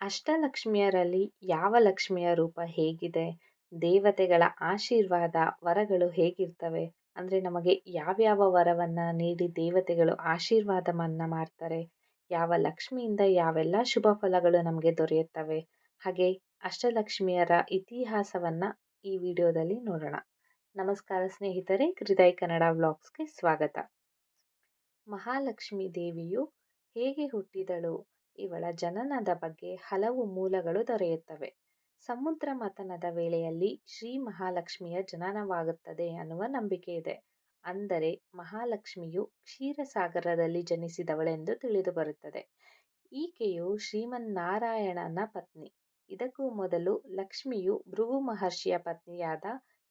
ಅಷ್ಟಲಕ್ಷ್ಮಿಯರಲ್ಲಿ ಯಾವ ಲಕ್ಷ್ಮಿಯ ರೂಪ ಹೇಗಿದೆ? ದೇವತೆಗಳ ಆಶೀರ್ವಾದ ವರಗಳು ಹೇಗಿರ್ತವೆ? ಅಂದರೆ ನಮಗೆ ಯಾವ್ಯಾವ ವರವನ್ನು ನೀಡಿ ದೇವತೆಗಳು ಆಶೀರ್ವಾದವನ್ನು ಮಾಡ್ತಾರೆ? ಯಾವ ಲಕ್ಷ್ಮಿಯಿಂದ ಯಾವೆಲ್ಲ ಶುಭ ಫಲಗಳು ನಮಗೆ ದೊರೆಯುತ್ತವೆ? ಹಾಗೆ ಅಷ್ಟಲಕ್ಷ್ಮಿಯರ ಇತಿಹಾಸವನ್ನು ಈ ವಿಡಿಯೋದಲ್ಲಿ ನೋಡೋಣ. ನಮಸ್ಕಾರ ಸ್ನೇಹಿತರೆ, ಹೃದಯ ಕನ್ನಡ ವ್ಲಾಗ್ಸ್ಗೆ ಸ್ವಾಗತ. ಮಹಾಲಕ್ಷ್ಮಿ ದೇವಿಯು ಹೇಗೆ ಹುಟ್ಟಿದಳು? ಇವಳ ಜನನದ ಬಗ್ಗೆ ಹಲವು ಮೂಲಗಳು ದೊರೆಯುತ್ತವೆ. ಸಮುದ್ರ ಮಥನದ ವೇಳೆಯಲ್ಲಿ ಶ್ರೀ ಮಹಾಲಕ್ಷ್ಮಿಯ ಜನನವಾಗುತ್ತದೆ ಅನ್ನುವ ನಂಬಿಕೆ ಇದೆ. ಅಂದರೆ ಮಹಾಲಕ್ಷ್ಮಿಯು ಕ್ಷೀರಸಾಗರದಲ್ಲಿ ಜನಿಸಿದವಳೆಂದು ತಿಳಿದುಬರುತ್ತದೆ ಈಕೆಯು ಶ್ರೀಮನ್ನಾರಾಯಣನ ಪತ್ನಿ. ಇದಕ್ಕೂ ಮೊದಲು ಲಕ್ಷ್ಮಿಯು ಭೃಗು ಮಹರ್ಷಿಯ ಪತ್ನಿಯಾದ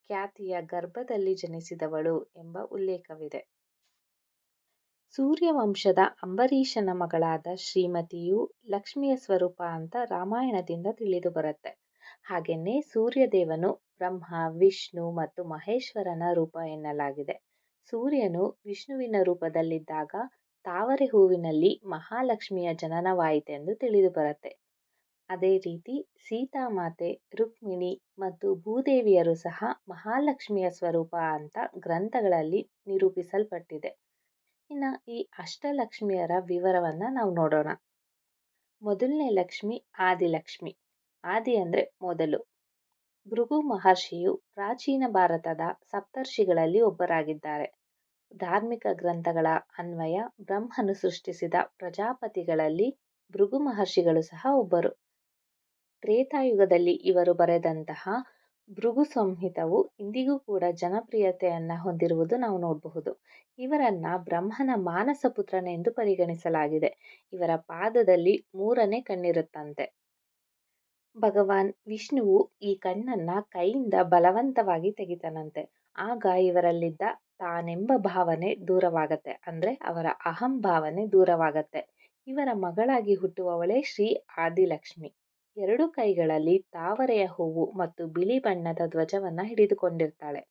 ಖ್ಯಾತಿಯ ಗರ್ಭದಲ್ಲಿ ಜನಿಸಿದವಳು ಎಂಬ ಉಲ್ಲೇಖವಿದೆ. ಸೂರ್ಯವಂಶದ ಅಂಬರೀಷನ ಮಗಳಾದ ಶ್ರೀಮತಿಯು ಲಕ್ಷ್ಮಿಯ ಸ್ವರೂಪ ಅಂತ ರಾಮಾಯಣದಿಂದ ತಿಳಿದು ಬರುತ್ತೆ. ಹಾಗೆಯೇ ಸೂರ್ಯದೇವನು ಬ್ರಹ್ಮ, ವಿಷ್ಣು ಮತ್ತು ಮಹೇಶ್ವರನ ರೂಪ ಎನ್ನಲಾಗಿದೆ. ಸೂರ್ಯನು ವಿಷ್ಣುವಿನ ರೂಪದಲ್ಲಿದ್ದಾಗ ತಾವರೆ ಹೂವಿನಲ್ಲಿ ಮಹಾಲಕ್ಷ್ಮಿಯ ಜನನವಾಯಿತೆಂದು ತಿಳಿದು ಬರುತ್ತೆ. ಅದೇ ರೀತಿ ಸೀತಾಮಾತೆ, ರುಕ್ಮಿಣಿ ಮತ್ತು ಭೂದೇವಿಯರು ಸಹ ಮಹಾಲಕ್ಷ್ಮಿಯ ಸ್ವರೂಪ ಅಂತ ಗ್ರಂಥಗಳಲ್ಲಿ ನಿರೂಪಿಸಲ್ಪಟ್ಟಿದೆ. ಇನ್ನು ಈ ಅಷ್ಟಲಕ್ಷ್ಮಿಯರ ವಿವರವನ್ನು ನಾವು ನೋಡೋಣ. ಮೊದಲನೇ ಲಕ್ಷ್ಮಿ ಆದಿಲಕ್ಷ್ಮಿ. ಆದಿ ಅಂದರೆ ಮೊದಲು. ಭೃಗು ಮಹರ್ಷಿಯು ಪ್ರಾಚೀನ ಭಾರತದ ಸಪ್ತರ್ಷಿಗಳಲ್ಲಿ ಒಬ್ಬರಾಗಿದ್ದಾರೆ. ಧಾರ್ಮಿಕ ಗ್ರಂಥಗಳ ಅನ್ವಯ ಬ್ರಹ್ಮನು ಸೃಷ್ಟಿಸಿದ ಪ್ರಜಾಪತಿಗಳಲ್ಲಿ ಭೃಗು ಮಹರ್ಷಿಗಳು ಸಹ ಒಬ್ಬರು. ತ್ರೇತಾಯುಗದಲ್ಲಿ ಇವರು ಬರೆದಂತಹ ಭೃಗು ಸಂಹಿತವು ಇಂದಿಗೂ ಕೂಡ ಜನಪ್ರಿಯತೆಯನ್ನು ಹೊಂದಿರುವುದು ನಾವು ನೋಡಬಹುದು. ಇವರನ್ನ ಬ್ರಹ್ಮನ ಮಾನಸ ಪುತ್ರನೆಂದು ಪರಿಗಣಿಸಲಾಗಿದೆ. ಇವರ ಪಾದದಲ್ಲಿ ಮೂರನೇ ಕಣ್ಣಿರುತ್ತಂತೆ. ಭಗವಾನ್ ವಿಷ್ಣುವು ಈ ಕಣ್ಣನ್ನ ಕೈಯಿಂದ ಬಲವಂತವಾಗಿ ತೆಗಿತಾನಂತೆ. ಆಗ ಇವರಲ್ಲಿದ್ದ ತಾನೆಂಬ ಭಾವನೆ ದೂರವಾಗತ್ತೆ. ಅಂದ್ರೆ ಅವರ ಅಹಂ ಭಾವನೆ ದೂರವಾಗತ್ತೆ. ಇವರ ಮಗಳಾಗಿ ಹುಟ್ಟುವವಳೇ ಶ್ರೀ ಆದಿಲಕ್ಷ್ಮಿ. ಎರಡು ಕೈಗಳಲ್ಲಿ ತಾವರೆಯ ಹೂವು ಮತ್ತು ಬಿಳಿ ಬಣ್ಣದ ಧ್ವಜವನ್ನ ಹಿಡಿದುಕೊಂಡಿರ್ತಾಳೆ.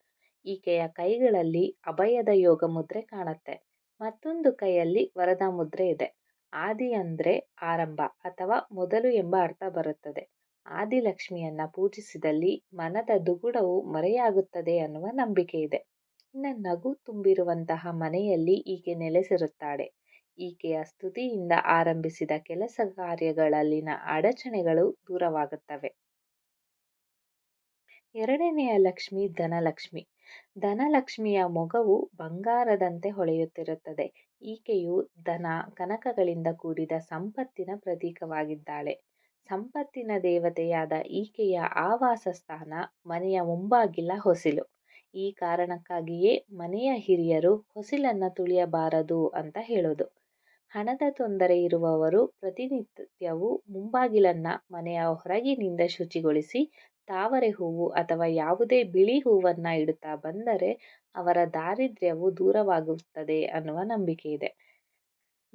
ಈಕೆಯ ಕೈಗಳಲ್ಲಿ ಅಭಯದ ಯೋಗ ಮುದ್ರೆ ಕಾಣತ್ತೆ. ಮತ್ತೊಂದು ಕೈಯಲ್ಲಿ ವರದ ಮುದ್ರೆ ಇದೆ. ಆದಿ ಅಂದ್ರೆ ಆರಂಭ ಅಥವಾ ಮೊದಲು ಎಂಬ ಅರ್ಥ ಬರುತ್ತದೆ. ಆದಿಲಕ್ಷ್ಮಿಯನ್ನ ಪೂಜಿಸಿದಲ್ಲಿ ಮನದ ದುಗುಡವು ಮರೆಯಾಗುತ್ತದೆ ಅನ್ನುವ ನಂಬಿಕೆ ಇದೆ. ಇನ್ನು ನಗು ತುಂಬಿರುವಂತಹ ಮನೆಯಲ್ಲಿ ಈಕೆ ನೆಲೆಸಿರುತ್ತಾಳೆ. ಈಕೆಯ ಸ್ತುತಿಯಿಂದ ಆರಂಭಿಸಿದ ಕೆಲಸ ಕಾರ್ಯಗಳಲ್ಲಿನ ಅಡಚಣೆಗಳು ದೂರವಾಗುತ್ತವೆ. ಎರಡನೆಯ ಲಕ್ಷ್ಮಿ ಧನಲಕ್ಷ್ಮಿ. ಧನಲಕ್ಷ್ಮಿಯ ಮೊಗವು ಬಂಗಾರದಂತೆ ಹೊಳೆಯುತ್ತಿರುತ್ತದೆ. ಈಕೆಯು ಧನ ಕನಕಗಳಿಂದ ಕೂಡಿದ ಸಂಪತ್ತಿನ ಪ್ರತೀಕವಾಗಿದ್ದಾಳೆ. ಸಂಪತ್ತಿನ ದೇವತೆಯಾದ ಈಕೆಯ ಆವಾಸ ಸ್ಥಾನ ಮನೆಯ ಮುಂಬಾಗಿಲ ಹೊಸಿಲು. ಈ ಕಾರಣಕ್ಕಾಗಿಯೇ ಮನೆಯ ಹಿರಿಯರು ಹೊಸಿಲನ್ನು ತುಳಿಯಬಾರದು ಅಂತ ಹೇಳೋದು. ಹಣದ ತೊಂದರೆ ಇರುವವರು ಪ್ರತಿನಿತ್ಯವೂ ಮುಂಬಾಗಿಲನ್ನು ಮನೆಯ ಹೊರಗಿನಿಂದ ಶುಚಿಗೊಳಿಸಿ ತಾವರೆ ಹೂವು ಅಥವಾ ಯಾವುದೇ ಬಿಳಿ ಹೂವನ್ನ ಇಡುತ್ತಾ ಬಂದರೆ ಅವರ ದಾರಿದ್ರ್ಯವು ದೂರವಾಗುತ್ತದೆ ಅನ್ನುವ ನಂಬಿಕೆ ಇದೆ.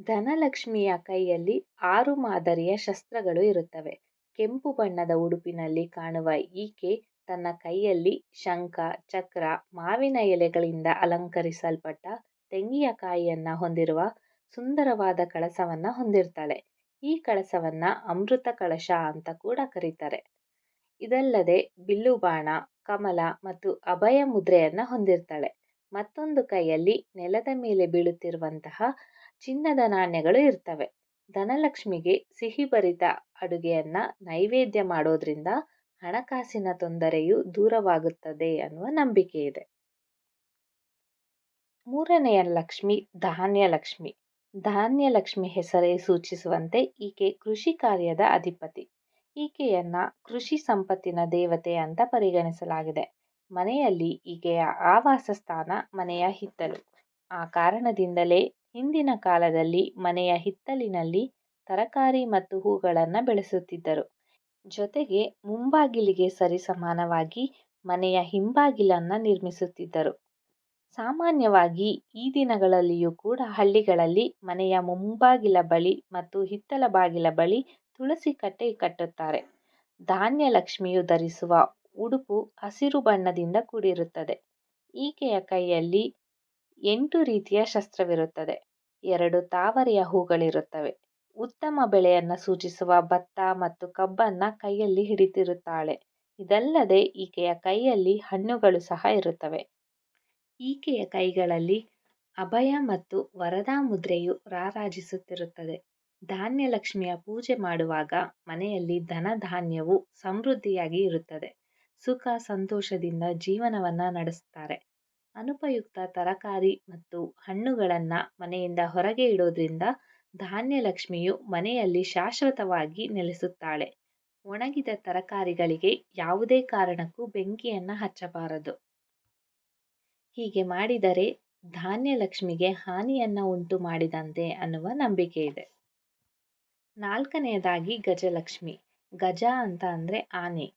ಧನಲಕ್ಷ್ಮಿಯ ಕೈಯಲ್ಲಿ ಆರು ಮಾದರಿಯ ಶಸ್ತ್ರಗಳು ಇರುತ್ತವೆ. ಕೆಂಪು ಬಣ್ಣದ ಉಡುಪಿನಲ್ಲಿ ಕಾಣುವ ಈಕೆ ತನ್ನ ಕೈಯಲ್ಲಿ ಶಂಖ, ಚಕ್ರ, ಮಾವಿನ ಎಲೆಗಳಿಂದ ಅಲಂಕರಿಸಲ್ಪಟ್ಟ ತೆಂಗಿಯ ಕಾಯಿಯನ್ನ ಹೊಂದಿರುವ ಸುಂದರವಾದ ಕಳಸವನ್ನ ಹೊಂದಿರ್ತಾಳೆ. ಈ ಕಳಸವನ್ನ ಅಮೃತ ಕಳಶ ಅಂತ ಕೂಡ ಕರೀತಾರೆ. ಇದಲ್ಲದೆ ಬಿಲ್ಲುಬಾಣ ಕಮಲ ಮತ್ತು ಅಭಯ ಮುದ್ರೆಯನ್ನ ಹೊಂದಿರ್ತಾಳೆ. ಮತ್ತೊಂದು ಕೈಯಲ್ಲಿ ನೆಲದ ಮೇಲೆ ಬೀಳುತ್ತಿರುವಂತಹ ಚಿನ್ನದ ನಾಣ್ಯಗಳು ಇರ್ತವೆ. ಧನಲಕ್ಷ್ಮಿಗೆ ಸಿಹಿಭರಿತ ಅಡುಗೆಯನ್ನ ನೈವೇದ್ಯ ಮಾಡೋದ್ರಿಂದ ಹಣಕಾಸಿನ ತೊಂದರೆಯು ದೂರವಾಗುತ್ತದೆ ಅನ್ನುವ ನಂಬಿಕೆ ಇದೆ. ಮೂರನೆಯ ಲಕ್ಷ್ಮಿ ಧಾನ್ಯ ಲಕ್ಷ್ಮಿ ಧಾನ್ಯ ಲಕ್ಷ್ಮಿ ಹೆಸರೇ ಸೂಚಿಸುವಂತೆ ಈಕೆ ಕೃಷಿ ಕಾರ್ಯದ ಅಧಿಪತಿ. ಈಕೆಯನ್ನ ಕೃಷಿ ಸಂಪತ್ತಿನ ದೇವತೆ ಅಂತ ಪರಿಗಣಿಸಲಾಗಿದೆ. ಮನೆಯಲ್ಲಿ ಈಕೆಯ ಆವಾಸ ಸ್ಥಾನ ಮನೆಯ ಹಿತ್ತಲು. ಆ ಕಾರಣದಿಂದಲೇ ಹಿಂದಿನ ಕಾಲದಲ್ಲಿ ಮನೆಯ ಹಿತ್ತಲಿನಲ್ಲಿ ತರಕಾರಿ ಮತ್ತು ಹೂಗಳನ್ನು ಬೆಳೆಸುತ್ತಿದ್ದರು. ಜೊತೆಗೆ ಮುಂಬಾಗಿಲಿಗೆ ಸರಿಸಮಾನವಾಗಿ ಮನೆಯ ಹಿಂಬಾಗಿಲನ್ನು ನಿರ್ಮಿಸುತ್ತಿದ್ದರು. ಸಾಮಾನ್ಯವಾಗಿ ಈ ದಿನಗಳಲ್ಲಿಯೂ ಕೂಡ ಹಳ್ಳಿಗಳಲ್ಲಿ ಮನೆಯ ಮುಂಬಾಗಿಲ ಬಳಿ ಮತ್ತು ಹಿತ್ತಲ ಬಾಗಿಲ ಬಳಿ ತುಳಸಿ ಕಟ್ಟೆ ಕಟ್ಟುತ್ತಾರೆ. ಧಾನ್ಯ ಲಕ್ಷ್ಮಿಯು ಧರಿಸುವ ಉಡುಪು ಹಸಿರು ಬಣ್ಣದಿಂದ ಕೂಡಿರುತ್ತದೆ. ಈಕೆಯ ಕೈಯಲ್ಲಿ ಎಂಟು ರೀತಿಯ ಶಸ್ತ್ರವಿರುತ್ತದೆ. ಎರಡು ತಾವರೆಯ ಹೂಗಳಿರುತ್ತವೆ. ಉತ್ತಮ ಬೆಳೆಯನ್ನು ಸೂಚಿಸುವ ಭತ್ತ ಮತ್ತು ಕಬ್ಬನ್ನು ಕೈಯಲ್ಲಿ ಹಿಡಿತಿರುತ್ತಾಳೆ ಇದಲ್ಲದೆ ಈಕೆಯ ಕೈಯಲ್ಲಿ ಹಣ್ಣುಗಳು ಸಹ ಇರುತ್ತವೆ. ಈಕೆಯ ಕೈಗಳಲ್ಲಿ ಅಭಯ ಮತ್ತು ವರದಾ ಮುದ್ರೆಯು ರಾರಾಜಿಸುತ್ತಿರುತ್ತದೆ. ಧಾನ್ಯಲಕ್ಷ್ಮಿಯ ಪೂಜೆ ಮಾಡುವಾಗ ಮನೆಯಲ್ಲಿ ಧನ ಧಾನ್ಯವು ಸಮೃದ್ಧಿಯಾಗಿ ಇರುತ್ತದೆ. ಸುಖ, ಸಂತೋಷದಿಂದ ಜೀವನವನ್ನು ನಡೆಸ್ತಾರೆ. ಅನುಪಯುಕ್ತ ತರಕಾರಿ ಮತ್ತು ಹಣ್ಣುಗಳನ್ನು ಮನೆಯಿಂದ ಹೊರಗೆ ಇಡೋದ್ರಿಂದ ಧಾನ್ಯಲಕ್ಷ್ಮಿಯು ಮನೆಯಲ್ಲಿ ಶಾಶ್ವತವಾಗಿ ನೆಲೆಸುತ್ತಾಳೆ. ಒಣಗಿದ ತರಕಾರಿಗಳಿಗೆ ಯಾವುದೇ ಕಾರಣಕ್ಕೂ ಬೆಂಕಿಯನ್ನು ಹಚ್ಚಬಾರದು. ಹೀಗೆ ಮಾಡಿದರೆ ಧಾನ್ಯಲಕ್ಷ್ಮಿಗೆ ಹಾನಿಯನ್ನು ಉಂಟು ಮಾಡಿದಂತೆ ಅನ್ನುವ ನಂಬಿಕೆ ಇದೆ. ನಾಲ್ಕನೆಯದಾಗಿ ಗಜಲಕ್ಷ್ಮಿ. ಗಜ ಅಂತ ಅಂದರೆ ಆನೆ.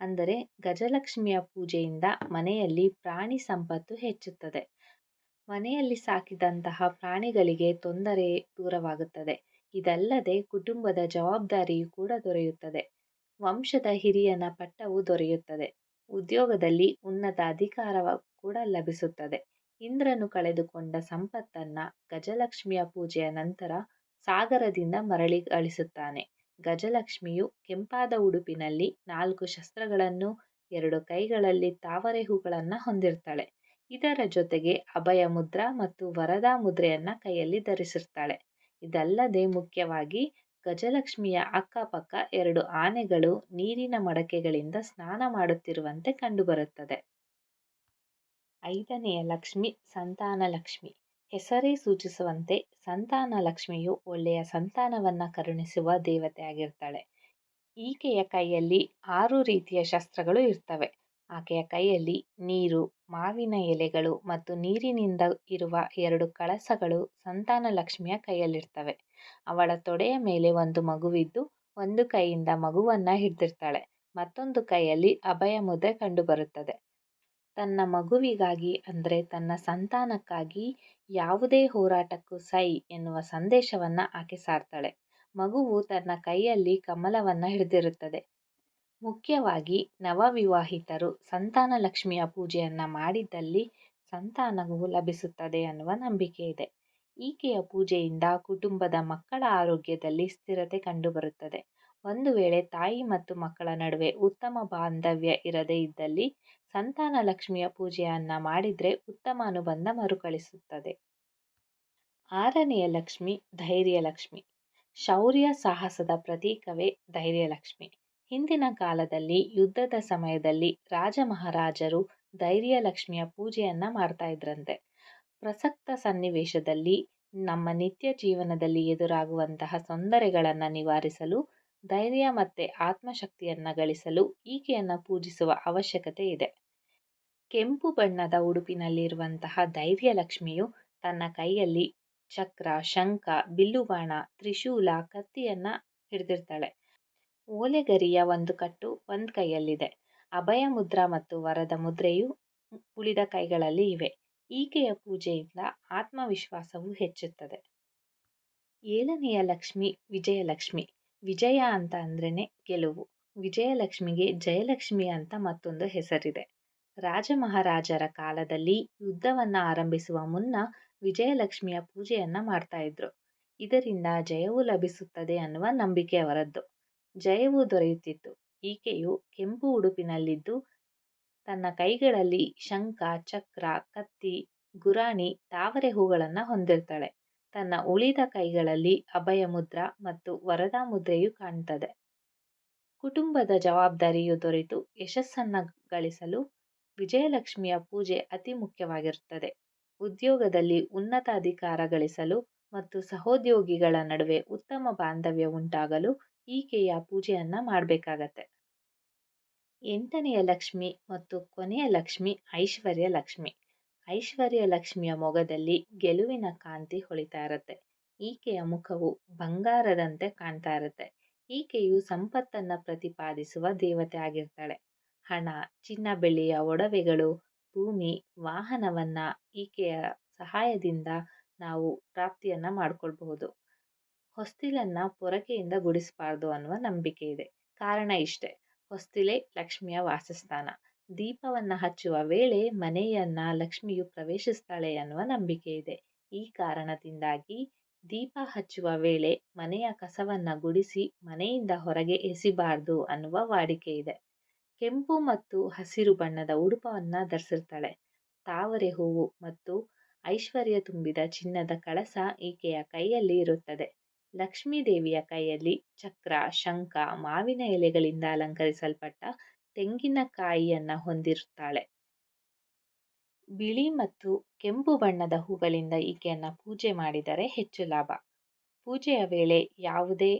ಅಂದರೆ ಗಜಲಕ್ಷ್ಮಿಯ ಪೂಜೆಯಿಂದ ಮನೆಯಲ್ಲಿ ಪ್ರಾಣಿ ಸಂಪತ್ತು ಹೆಚ್ಚುತ್ತದೆ. ಮನೆಯಲ್ಲಿ ಸಾಕಿದಂತಹ ಪ್ರಾಣಿಗಳಿಗೆ ತೊಂದರೆ ದೂರವಾಗುತ್ತದೆ. ಇದಲ್ಲದೆ ಕುಟುಂಬದ ಜವಾಬ್ದಾರಿಯು ಕೂಡ ದೊರೆಯುತ್ತದೆ. ವಂಶದ ಹಿರಿಯನ ಪಟ್ಟವು ದೊರೆಯುತ್ತದೆ. ಉದ್ಯೋಗದಲ್ಲಿ ಉನ್ನತ ಅಧಿಕಾರ ಕೂಡ ಲಭಿಸುತ್ತದೆ. ಇಂದ್ರನು ಕಳೆದುಕೊಂಡ ಸಂಪತ್ತನ್ನ ಗಜಲಕ್ಷ್ಮಿಯ ಪೂಜೆಯ ನಂತರ ಸಾಗರದಿಂದ ಮರಳಿ ಗಳಿಸುತ್ತಾನೆ ಗಜಲಕ್ಷ್ಮಿಯು ಕೆಂಪಾದ ಉಡುಪಿನಲ್ಲಿ ನಾಲ್ಕು ಶಸ್ತ್ರಗಳನ್ನು, ಎರಡು ಕೈಗಳಲ್ಲಿ ತಾವರೆ ಹೂಗಳನ್ನು ಹೊಂದಿರ್ತಾಳೆ. ಇದರ ಜೊತೆಗೆ ಅಭಯ ಮುದ್ರ ಮತ್ತು ವರದಾ ಮುದ್ರೆಯನ್ನ ಕೈಯಲ್ಲಿ ಧರಿಸಿರ್ತಾಳೆ. ಇದಲ್ಲದೆ ಮುಖ್ಯವಾಗಿ ಗಜಲಕ್ಷ್ಮಿಯ ಅಕ್ಕಪಕ್ಕ ಎರಡು ಆನೆಗಳು ನೀರಿನ ಮಡಕೆಗಳಿಂದ ಸ್ನಾನ ಮಾಡುತ್ತಿರುವಂತೆ ಕಂಡುಬರುತ್ತದೆ. ಐದನೆಯ ಲಕ್ಷ್ಮಿ ಸಂತಾನ ಲಕ್ಷ್ಮಿ. ಹೆಸರೇ ಸೂಚಿಸುವಂತೆ ಸಂತಾನ ಲಕ್ಷ್ಮಿಯು ಒಳ್ಳೆಯ ಸಂತಾನವನ್ನ ಕರುಣಿಸುವ ದೇವತೆ ಆಗಿರ್ತಾಳೆ. ಈಕೆಯ ಕೈಯಲ್ಲಿ ಆರು ರೀತಿಯ ಶಸ್ತ್ರಗಳು ಇರ್ತವೆ. ಆಕೆಯ ಕೈಯಲ್ಲಿ ನೀರು, ಮಾವಿನ ಎಲೆಗಳು ಮತ್ತು ನೀರಿನಿಂದ ಇರುವ ಎರಡು ಕಳಸಗಳು ಸಂತಾನ ಲಕ್ಷ್ಮಿಯ ಕೈಯಲ್ಲಿರ್ತವೆ. ಅವಳ ತೊಡೆಯ ಮೇಲೆ ಒಂದು ಮಗುವಿದ್ದು, ಒಂದು ಕೈಯಿಂದ ಮಗುವನ್ನ ಹಿಡ್ದಿರ್ತಾಳೆ. ಮತ್ತೊಂದು ಕೈಯಲ್ಲಿ ಅಭಯ ಮುದ್ರೆ ಕಂಡುಬರುತ್ತದೆ. ತನ್ನ ಮಗುವಿಗಾಗಿ ಅಂದರೆ ತನ್ನ ಸಂತಾನಕ್ಕಾಗಿ ಯಾವುದೇ ಹೋರಾಟಕ್ಕೂ ಸೈ ಎನ್ನುವ ಸಂದೇಶವನ್ನ ಆಕೆ ಸಾರ್ತಾಳೆ. ಮಗುವು ತನ್ನ ಕೈಯಲ್ಲಿ ಕಮಲವನ್ನ ಹಿಡಿದಿರುತ್ತದೆ. ಮುಖ್ಯವಾಗಿ ನವವಿವಾಹಿತರು ಸಂತಾನ ಲಕ್ಷ್ಮಿಯ ಪೂಜೆಯನ್ನು ಮಾಡಿದ್ದಲ್ಲಿ ಸಂತಾನವು ಲಭಿಸುತ್ತದೆ ಅನ್ನುವ ನಂಬಿಕೆ ಇದೆ. ಈಕೆಯ ಪೂಜೆಯಿಂದ ಕುಟುಂಬದ ಮಕ್ಕಳ ಆರೋಗ್ಯದಲ್ಲಿ ಸ್ಥಿರತೆ ಕಂಡುಬರುತ್ತದೆ. ಒಂದು ವೇಳೆ ತಾಯಿ ಮತ್ತು ಮಕ್ಕಳ ನಡುವೆ ಉತ್ತಮ ಬಾಂಧವ್ಯ ಇರದೇ ಇದ್ದಲ್ಲಿ ಸಂತಾನ ಲಕ್ಷ್ಮಿಯ ಪೂಜೆಯನ್ನ ಮಾಡಿದರೆ ಉತ್ತಮ ಅನುಬಂಧ ಮರುಕಳಿಸುತ್ತದೆ. ಆರನೆಯ ಲಕ್ಷ್ಮಿ, ಧೈರ್ಯ ಲಕ್ಷ್ಮಿ. ಶೌರ್ಯ ಸಾಹಸದ ಪ್ರತೀಕವೇ ಧೈರ್ಯಲಕ್ಷ್ಮಿ ಹಿಂದಿನ ಕಾಲದಲ್ಲಿ, ಯುದ್ಧದ ಸಮಯದಲ್ಲಿ ರಾಜ ಮಹಾರಾಜರು ಧೈರ್ಯ ಲಕ್ಷ್ಮಿಯ ಪೂಜೆಯನ್ನ ಮಾಡ್ತಾ ಇದ್ರಂತೆ. ಪ್ರಸಕ್ತ ಸನ್ನಿವೇಶದಲ್ಲಿ ನಮ್ಮ ನಿತ್ಯ ಜೀವನದಲ್ಲಿ ಎದುರಾಗುವಂತಹ ತೊಂದರೆಗಳನ್ನು ನಿವಾರಿಸಲು, ಧೈರ್ಯ ಮತ್ತೆ ಆತ್ಮಶಕ್ತಿಯನ್ನು ಗಳಿಸಲು ಈಕೆಯನ್ನು ಪೂಜಿಸುವ ಅವಶ್ಯಕತೆ ಇದೆ. ಕೆಂಪು ಬಣ್ಣದ ಉಡುಪಿನಲ್ಲಿರುವಂತಹ ಧೈರ್ಯಲಕ್ಷ್ಮಿಯು ತನ್ನ ಕೈಯಲ್ಲಿ ಚಕ್ರ, ಶಂಖ, ಬಿಲ್ಲುಬಾಣ, ತ್ರಿಶೂಲ, ಕತ್ತಿಯನ್ನ ಹಿಡಿದಿರ್ತಾಳೆ ಓಲೆಗರಿಯ ಒಂದು ಕಟ್ಟು ಒಂದು ಕೈಯಲ್ಲಿದೆ. ಅಭಯ ಮುದ್ರ ಮತ್ತು ವರದ ಮುದ್ರೆಯು ಉಳಿದ ಕೈಗಳಲ್ಲಿ ಇವೆ. ಈಕೆಯ ಪೂಜೆಯಿಂದ ಆತ್ಮವಿಶ್ವಾಸವು ಹೆಚ್ಚುತ್ತದೆ. ಏಳನೆಯ ಲಕ್ಷ್ಮಿ ವಿಜಯಲಕ್ಷ್ಮಿ. ವಿಜಯ ಅಂತ ಅಂದ್ರೇನೆ ಗೆಲುವು. ವಿಜಯಲಕ್ಷ್ಮಿಗೆ ಜಯಲಕ್ಷ್ಮಿ ಅಂತ ಮತ್ತೊಂದು ಹೆಸರಿದೆ. ರಾಜ ಮಹಾರಾಜರ ಕಾಲದಲ್ಲಿ ಯುದ್ಧವನ್ನ ಆರಂಭಿಸುವ ಮುನ್ನ ವಿಜಯಲಕ್ಷ್ಮಿಯ ಪೂಜೆಯನ್ನು ಮಾಡ್ತಾ ಇದ್ರು. ಇದರಿಂದ ಜಯವು ಲಭಿಸುತ್ತದೆ ಅನ್ನುವ ನಂಬಿಕೆ ಅವರದ್ದು. ಜಯವು ದೊರೆಯುತ್ತಿತ್ತು. ಈಕೆಯು ಕೆಂಪು ಉಡುಪಿನಲ್ಲಿದ್ದು, ತನ್ನ ಕೈಗಳಲ್ಲಿ ಶಂಖ, ಚಕ್ರ, ಕತ್ತಿ, ಗುರಾಣಿ, ತಾವರೆ ಹೂಗಳನ್ನು ಹೊಂದಿರ್ತಾಳೆ. ತನ್ನ ಉಳಿದ ಕೈಗಳಲ್ಲಿ ಅಭಯ ಮುದ್ರ ಮತ್ತು ವರದಾ ಮುದ್ರೆಯು ಕಾಣ್ತದೆ. ಕುಟುಂಬದ ಜವಾಬ್ದಾರಿಯು ದೊರೆತು ಯಶಸ್ಸನ್ನ ಗಳಿಸಲು ವಿಜಯಲಕ್ಷ್ಮಿಯ ಪೂಜೆ ಅತಿ ಮುಖ್ಯವಾಗಿರುತ್ತದೆ. ಉದ್ಯೋಗದಲ್ಲಿ ಉನ್ನತ ಅಧಿಕಾರ ಗಳಿಸಲು ಮತ್ತು ಸಹೋದ್ಯೋಗಿಗಳ ನಡುವೆ ಉತ್ತಮ ಬಾಂಧವ್ಯ ಉಂಟಾಗಲು ಈಕೆಯ ಪೂಜೆಯನ್ನ ಮಾಡಬೇಕಾಗತ್ತೆ. ಎಂಟನೆಯ ಲಕ್ಷ್ಮಿ ಮತ್ತು ಕೊನೆಯ ಲಕ್ಷ್ಮಿ ಐಶ್ವರ್ಯ ಲಕ್ಷ್ಮಿ. ಐಶ್ವರ್ಯ ಲಕ್ಷ್ಮಿಯ ಮೊಗದಲ್ಲಿ ಗೆಲುವಿನ ಕಾಂತಿ ಹೊಳಿತಾ ಇರುತ್ತೆ. ಈಕೆಯ ಮುಖವು ಬಂಗಾರದಂತೆ ಕಾಣ್ತಾ ಇರುತ್ತೆ. ಈಕೆಯು ಸಂಪತ್ತನ್ನ ಪ್ರತಿಪಾದಿಸುವ ದೇವತೆ ಆಗಿರ್ತಾಳೆ. ಹಣ, ಚಿನ್ನ ಬೆಳ್ಳಿಯ ಒಡವೆಗಳು, ಭೂಮಿ, ವಾಹನವನ್ನ ಈಕೆಯ ಸಹಾಯದಿಂದ ನಾವು ಪ್ರಾಪ್ತಿಯನ್ನ ಮಾಡ್ಕೊಳ್ಬಹುದು. ಹೊಸ್ತಿಲನ್ನ ಪೊರಕೆಯಿಂದ ಗುಡಿಸಬಾರ್ದು ಅನ್ನುವ ನಂಬಿಕೆ ಇದೆ. ಕಾರಣ ಇಷ್ಟೆ, ಹೊಸ್ತಿಲೆ ಲಕ್ಷ್ಮಿಯ ವಾಸಸ್ಥಾನ. ದೀಪವನ್ನ ಹಚ್ಚುವ ವೇಳೆ ಮನೆಯನ್ನ ಲಕ್ಷ್ಮಿಯು ಪ್ರವೇಶಿಸ್ತಾಳೆ ಅನ್ನುವ ನಂಬಿಕೆ ಇದೆ. ಈ ಕಾರಣದಿಂದಾಗಿ ದೀಪ ಹಚ್ಚುವ ವೇಳೆ ಮನೆಯ ಕಸವನ್ನ ಗುಡಿಸಿ ಮನೆಯಿಂದ ಹೊರಗೆ ಎಸಿಬಾರ್ದು ಅನ್ನುವ ವಾಡಿಕೆ ಇದೆ. ಕೆಂಪು ಮತ್ತು ಹಸಿರು ಬಣ್ಣದ ಉಡುಪವನ್ನ ಧರಿಸಿರ್ತಾಳೆ. ತಾವರೆ ಹೂವು ಮತ್ತು ಐಶ್ವರ್ಯ ತುಂಬಿದ ಚಿನ್ನದ ಕಳಸ ಈಕೆಯ ಕೈಯಲ್ಲಿ ಇರುತ್ತದೆ. ಲಕ್ಷ್ಮೀ ದೇವಿಯ ಕೈಯಲ್ಲಿ ಚಕ್ರ, ಶಂಖ, ಮಾವಿನ ಎಲೆಗಳಿಂದ ಅಲಂಕರಿಸಲ್ಪಟ್ಟ ತೆಂಗಿನಕಾಯಿಯನ್ನು ಹೊಂದಿರುತ್ತಾಳೆ. ಬಿಳಿ ಮತ್ತು ಕೆಂಪು ಬಣ್ಣದ ಹೂಗಳಿಂದ ಈಕೆಯನ್ನ ಪೂಜೆ ಮಾಡಿದರೆ ಹೆಚ್ಚು ಲಾಭ. ಪೂಜೆಯ ವೇಳೆ ಯಾವುದೇ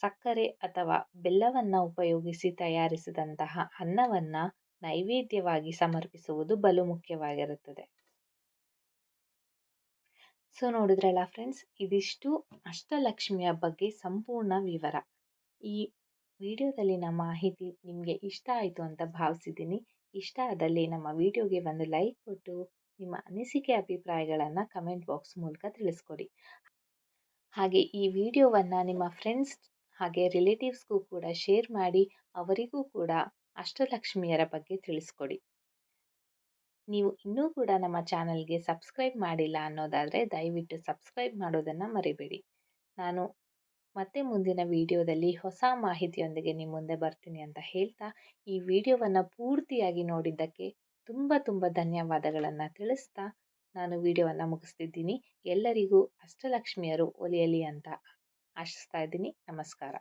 ಸಕ್ಕರೆ ಅಥವಾ ಬೆಲ್ಲವನ್ನು ಉಪಯೋಗಿಸಿ ತಯಾರಿಸಿದಂತಹ ಅನ್ನವನ್ನು ನೈವೇದ್ಯವಾಗಿ ಸಮರ್ಪಿಸುವುದು ಬಲು ಮುಖ್ಯವಾಗಿರುತ್ತದೆ. ಸೊ ನೋಡಿದ್ರಲ್ಲ ಫ್ರೆಂಡ್ಸ್ ಇದಿಷ್ಟು ಅಷ್ಟಲಕ್ಷ್ಮಿಯ ಬಗ್ಗೆ ಸಂಪೂರ್ಣ ವಿವರ. ಈ ವಿಡಿಯೋದಲ್ಲಿನ ಮಾಹಿತಿ ನಿಮಗೆ ಇಷ್ಟ ಆಯಿತು ಅಂತ ಭಾವಿಸಿದ್ದೀನಿ. ಇಷ್ಟ ಆದಲ್ಲಿ ನಮ್ಮ ವಿಡಿಯೋಗೆ ಒಂದು ಲೈಕ್ ಕೊಟ್ಟು, ನಿಮ್ಮ ಅನಿಸಿಕೆ ಅಭಿಪ್ರಾಯಗಳನ್ನು ಕಮೆಂಟ್ ಬಾಕ್ಸ್ ಮೂಲಕ ತಿಳಿಸ್ಕೊಡಿ. ಹಾಗೆ ಈ ವಿಡಿಯೋವನ್ನು ನಿಮ್ಮ ಫ್ರೆಂಡ್ಸ್ ಹಾಗೆ ರಿಲೇಟಿವ್ಸ್ಗೂ ಕೂಡ ಶೇರ್ ಮಾಡಿ ಅವರಿಗೂ ಕೂಡ ಅಷ್ಟಲಕ್ಷ್ಮಿಯರ ಬಗ್ಗೆ ತಿಳಿಸ್ಕೊಡಿ. ನೀವು ಇನ್ನೂ ಕೂಡ ನಮ್ಮ ಚಾನಲ್ಗೆ ಸಬ್ಸ್ಕ್ರೈಬ್ ಮಾಡಿಲ್ಲ ಅನ್ನೋದಾದರೆ ದಯವಿಟ್ಟು ಸಬ್ಸ್ಕ್ರೈಬ್ ಮಾಡೋದನ್ನು ಮರಿಬೇಡಿ. ನಾನು ಮತ್ತೆ ಮುಂದಿನ ವಿಡಿಯೋದಲ್ಲಿ ಹೊಸ ಮಾಹಿತಿಯೊಂದಿಗೆ ನಿಮ್ಮ ಮುಂದೆ ಬರ್ತೀನಿ ಅಂತ ಹೇಳ್ತಾ ಈ ವಿಡಿಯೋವನ್ನು ಪೂರ್ತಿಯಾಗಿ ನೋಡಿದ್ದಕ್ಕೆ ತುಂಬ ತುಂಬ ಧನ್ಯವಾದಗಳನ್ನು ತಿಳಿಸ್ತಾ ನಾನು ವಿಡಿಯೋವನ್ನು ಮುಗಿಸ್ತಿದ್ದೀನಿ. ಎಲ್ಲರಿಗೂ ಅಷ್ಟಲಕ್ಷ್ಮಿಯರು ಒಲಿಯಲಿ ಅಂತ ಆಶಿಸ್ತಾ ಇದ್ದೀನಿ. ನಮಸ್ಕಾರ.